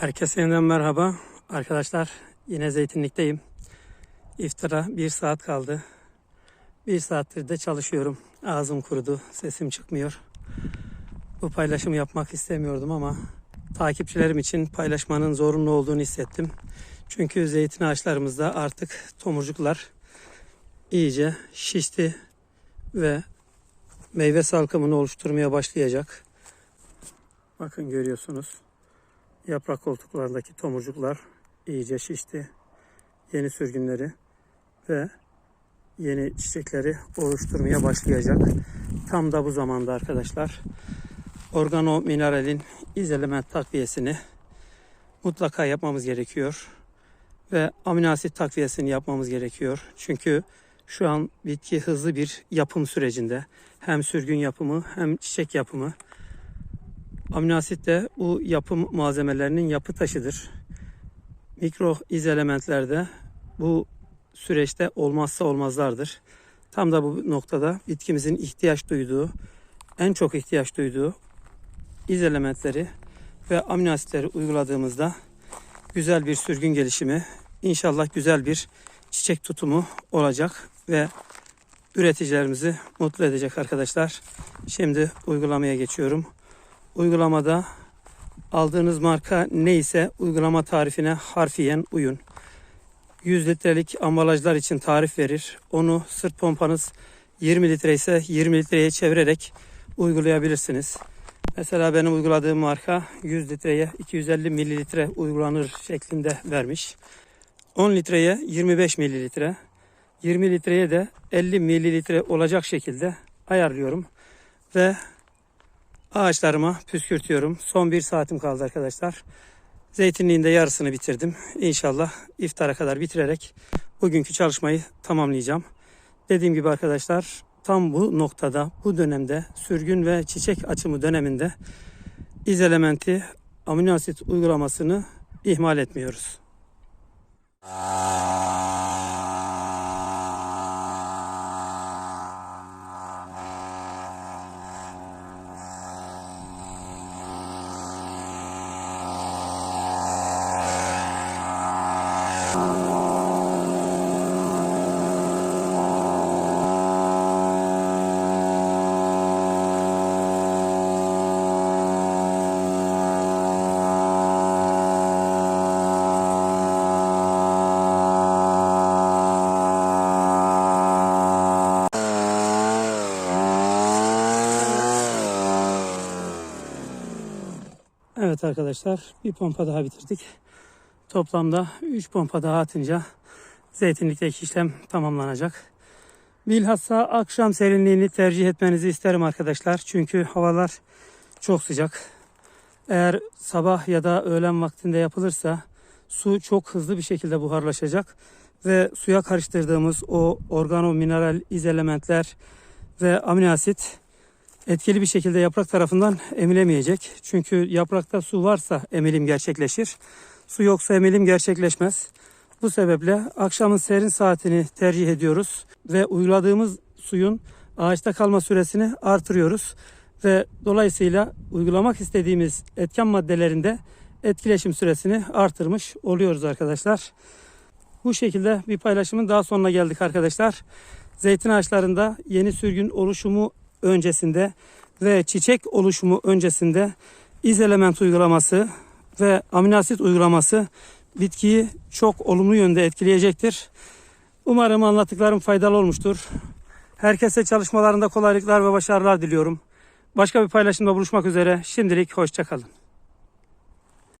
Herkese yeniden merhaba. Arkadaşlar yine zeytinlikteyim. İftara bir saat kaldı. Bir saattir de çalışıyorum. Ağzım kurudu, sesim çıkmıyor. Bu paylaşımı yapmak istemiyordum ama takipçilerim için paylaşmanın zorunlu olduğunu hissettim. Çünkü zeytin ağaçlarımızda artık tomurcuklar iyice şişti ve meyve salkımını oluşturmaya başlayacak. Bakın görüyorsunuz. Yaprak koltuklarındaki tomurcuklar iyice şişti. Yeni sürgünleri ve yeni çiçekleri oluşturmaya başlayacak. Tam da bu zamanda arkadaşlar organo mineralin izelement takviyesini mutlaka yapmamız gerekiyor. Ve amino asit takviyesini yapmamız gerekiyor. Çünkü şu an bitki hızlı bir yapım sürecinde. Hem sürgün yapımı hem çiçek yapımı. Amino de bu yapım malzemelerinin yapı taşıdır. Mikro izelementlerde bu süreçte olmazsa olmazlardır. Tam da bu noktada bitkimizin ihtiyaç duyduğu, en çok ihtiyaç duyduğu izelementleri ve amino uyguladığımızda güzel bir sürgün gelişimi, inşallah güzel bir çiçek tutumu olacak ve üreticilerimizi mutlu edecek arkadaşlar. Şimdi uygulamaya geçiyorum. Uygulamada aldığınız marka neyse uygulama tarifine harfiyen uyun. 100 litrelik ambalajlar için tarif verir. Onu sırt pompanız 20 litre ise 20 litreye çevirerek uygulayabilirsiniz. Mesela benim uyguladığım marka 100 litreye 250 mililitre uygulanır şeklinde vermiş. 10 litreye 25 mililitre, 20 litreye de 50 mililitre olacak şekilde ayarlıyorum. Ve ağaçlarıma püskürtüyorum. Son bir saatim kaldı arkadaşlar. Zeytinliğin de yarısını bitirdim. İnşallah iftara kadar bitirerek bugünkü çalışmayı tamamlayacağım. Dediğim gibi arkadaşlar tam bu noktada, bu dönemde sürgün ve çiçek açımı döneminde izelementi amino asit uygulamasını ihmal etmiyoruz. Evet arkadaşlar bir pompa daha bitirdik. Toplamda 3 pompa daha atınca zeytinlikteki işlem tamamlanacak. Bilhassa akşam serinliğini tercih etmenizi isterim arkadaşlar. Çünkü havalar çok sıcak. Eğer sabah ya da öğlen vaktinde yapılırsa su çok hızlı bir şekilde buharlaşacak ve suya karıştırdığımız o organo mineral izelementler ve amino asit etkili bir şekilde yaprak tarafından emilemeyecek. Çünkü yaprakta su varsa emilim gerçekleşir. Su yoksa emilim gerçekleşmez. Bu sebeple akşamın serin saatini tercih ediyoruz ve uyguladığımız suyun ağaçta kalma süresini artırıyoruz ve dolayısıyla uygulamak istediğimiz etken maddelerinde etkileşim süresini artırmış oluyoruz arkadaşlar. Bu şekilde bir paylaşımın daha sonuna geldik arkadaşlar. Zeytin ağaçlarında yeni sürgün oluşumu öncesinde ve çiçek oluşumu öncesinde iz element uygulaması ve amino asit uygulaması bitkiyi çok olumlu yönde etkileyecektir. Umarım anlattıklarım faydalı olmuştur. Herkese çalışmalarında kolaylıklar ve başarılar diliyorum. Başka bir paylaşımda buluşmak üzere. Şimdilik hoşçakalın.